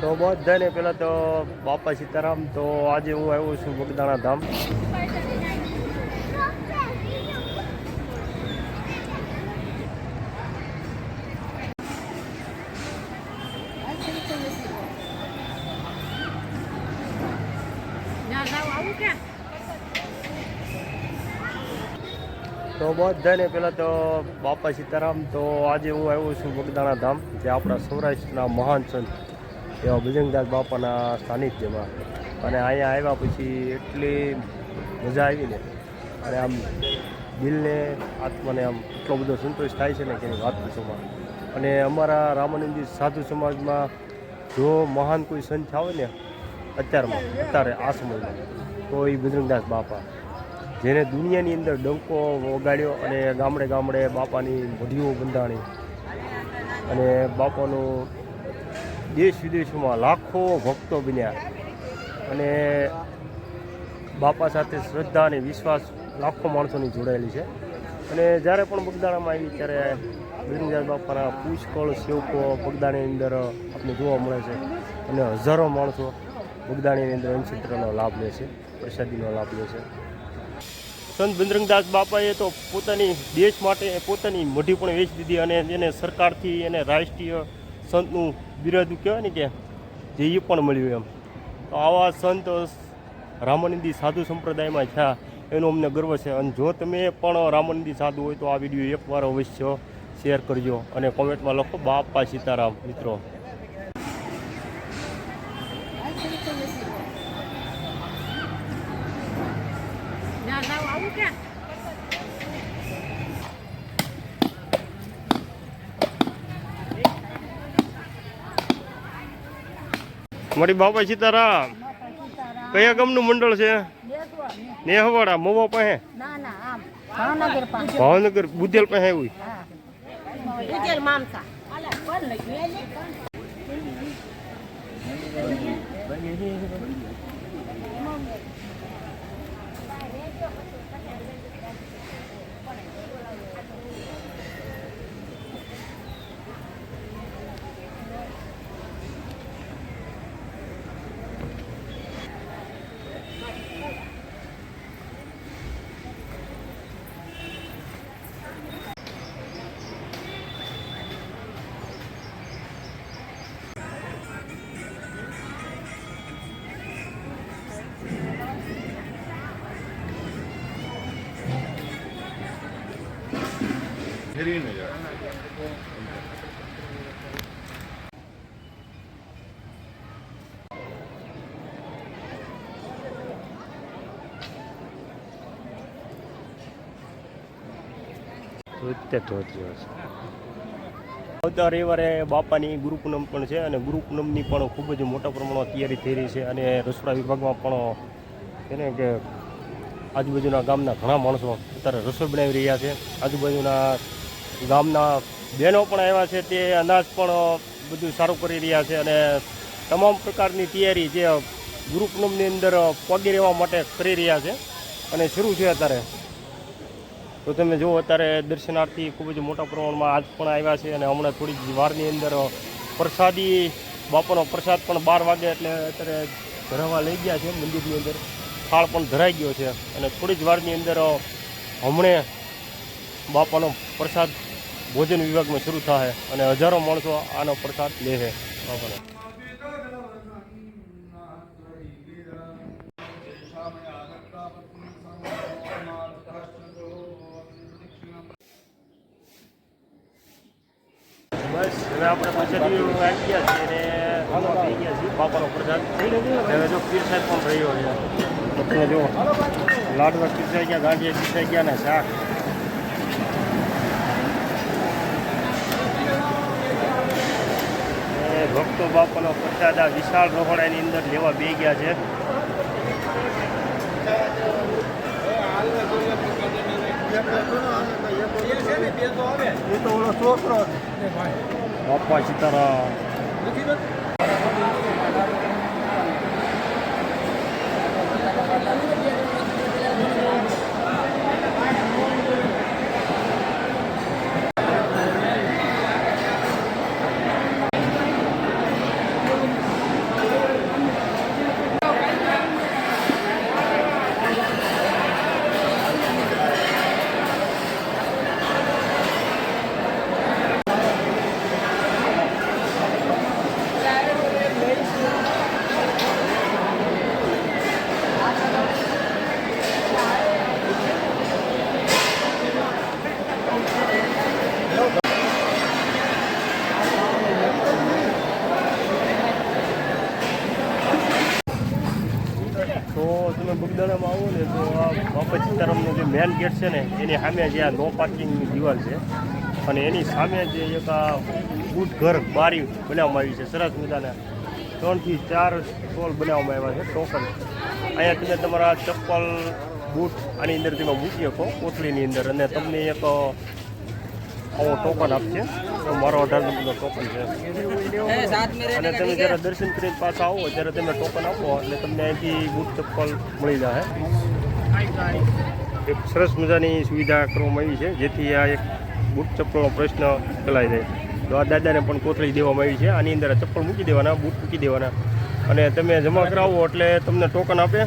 તો બધાને પહેલાં તો બાપા સીતારામ, તો આજે હું આવ્યો છું બગદાણા ધામ. તો બધાને પહેલાં તો બાપા સીતારામ, તો આજે હું આવ્યો છું બગદાણા ધામ, જે આપણા સૌરાષ્ટ્રના મહાન સંત. એવા બજરંગદાસ બાપાના સાનિધ્યમાં. અને અહીંયા આવ્યા પછી એટલી મજા આવી ને. અને આમ દિલને, આત્માને આમ એટલો બધો સંતોષ થાય છે ને કે એની વાત પૂછોમાં અને અમારા રામાનંદી સાધુ સમાજમાં જો મહાન કોઈ સંત આવે ને, અત્યારમાં, અત્યારે આ સમયમાં, તો એ બજરંગદાસ બાપા, જેને દુનિયાની અંદર ડંકો વગાડ્યો અને ગામડે ગામડે બાપાની વધીઓ બંધાણી. અને બાપાનું દેશ વિદેશોમાં લાખો ભક્તો બન્યા. અને બાપા સાથે શ્રદ્ધા અને વિશ્વાસ લાખો માણસોની જોડાયેલી છે. અને જ્યારે પણ બગદાણામાં આવી ત્યારે બિરંજાજ બાપાના પુષ્કળ સેવકો બગદાણીની અંદર આપણે જોવા મળે છે. અને હજારો માણસો બગદાણીની અંદર અંશિત્રનો લાભ લે છે, પ્રસાદીનો લાભ લે છે. સંત બિંદ્રંગદાસ બાપાએ તો પોતાની દેશ માટે પોતાની મઢી પણ વેચી દીધી અને એને સરકારથી એને રાષ્ટ્રીય સંતનું બિરાદ કહેવાય ને કે જે એ પણ મળ્યું એમ. તો આવા સંત રામાનંદી સાધુ સંપ્રદાયમાં છે એનો અમને ગર્વ છે. અને જો તમે પણ રામાનંદી સાધુ હોય તો આ વીડિયો એકવાર અવશ્ય શેર કરજો અને કોમેન્ટમાં લખો, બાપા સીતારામ. મિત્રો. આવું મારી બાપા સીતારામ. કયા ગામનું મંડળ છે? નેહવાડા, મોવા પાસે? ભાવનગર બુધેલ પાસે આવ્યું. હા ઉજેલ ફેરવીને આવતા રવિવારે બાપાની ગુરુ પૂનમ પણ છે અને ગુરુ પૂનમની પણ ખૂબ જ મોટા પ્રમાણમાં તૈયારી થઈ રહી છે અને રસોડા વિભાગમાં પણ એને કે આજુબાજુના ગામના ઘણા માણસો અત્યારે રસોઈ બનાવી રહ્યા છે. આજુબાજુના ગામના બહેનો પણ આવ્યા છે, તે અનાજ પણ બધું સારું કરી રહ્યા છે અને તમામ પ્રકારની તૈયારી જે ગુરુપૂનમની અંદર પગે રહેવા માટે કરી રહ્યા છે અને શરૂ છે અત્યારે. તો તમે જુઓ, અત્યારે દર્શનાર્થી ખૂબ જ મોટા પ્રમાણમાં આજ પણ આવ્યા છે અને હમણાં થોડી વારની અંદર પ્રસાદી, બાપાનો પ્રસાદ પણ બાર વાગે એટલે અત્યારે ધરાવવા લઈ ગયા છે મંદિરની અંદર. થાળ પણ ધરાઈ ગયો છે અને થોડી જ વારની અંદર હમણે બાપાનો પ્રસાદ ભોજન વિભાગમાં શરૂ થાય અને હજારો માણસો આનો પ્રસાદ લે છે. બસ, હવે આપણે પ્રસાદી આવી ગયા છીએ અને થઈ ગયા છીએ પ્રસાદ હવે જો પીરસાદ પણ રહ્યો છે. તમે જો લાડવા ગયા, ગાંઠિયા પીરસાઈ ગયા ને શાક એ ભક્તો બાપાનો પ્રસાદ આ વિશાળ રોહણાની અંદર લેવા બે ગયા છે. બાપા સીતારામ. તમે આવો ને તો આ બાપા સીતારામનો જે મેન ગેટ છે ને, એની સામે જે આ નો પાર્કિંગની દિવાલ છે. અને એની સામે જે એક આ બૂટ ઘર બારી બનાવવામાં આવી છે, સરસ મજાના. ત્રણથી ચાર સ્ટોલ બનાવવામાં આવ્યા છે ટોકન અહીંયા તમે તમારા ચપ્પલ, બૂટ આની અંદર તમે મૂકી શકો, કોથળીની અંદર. અને તમને એક આવો ટોકન આપશે તો મારો અઢાર નંબરનો ટોકન છે. અને તમે જ્યારે દર્શન કરીને પાછા આવો, ત્યારે તમે ટોકન આપો એટલે તમને અહીંથી બૂટ ચપ્પલ મળી જાય. એક સરસ મજાની સુવિધા કરવામાં આવી છે, જેથી આ એક બૂટ ચપ્પલનો પ્રશ્ન ચલાઈ જાય. તો આ દાદાને પણ કોથળી દેવામાં આવી છે. આની અંદર ચપ્પલ મૂકી દેવાના, બૂટ મૂકી દેવાના. અને તમે જમા કરાવો એટલે તમને ટોકન આપે.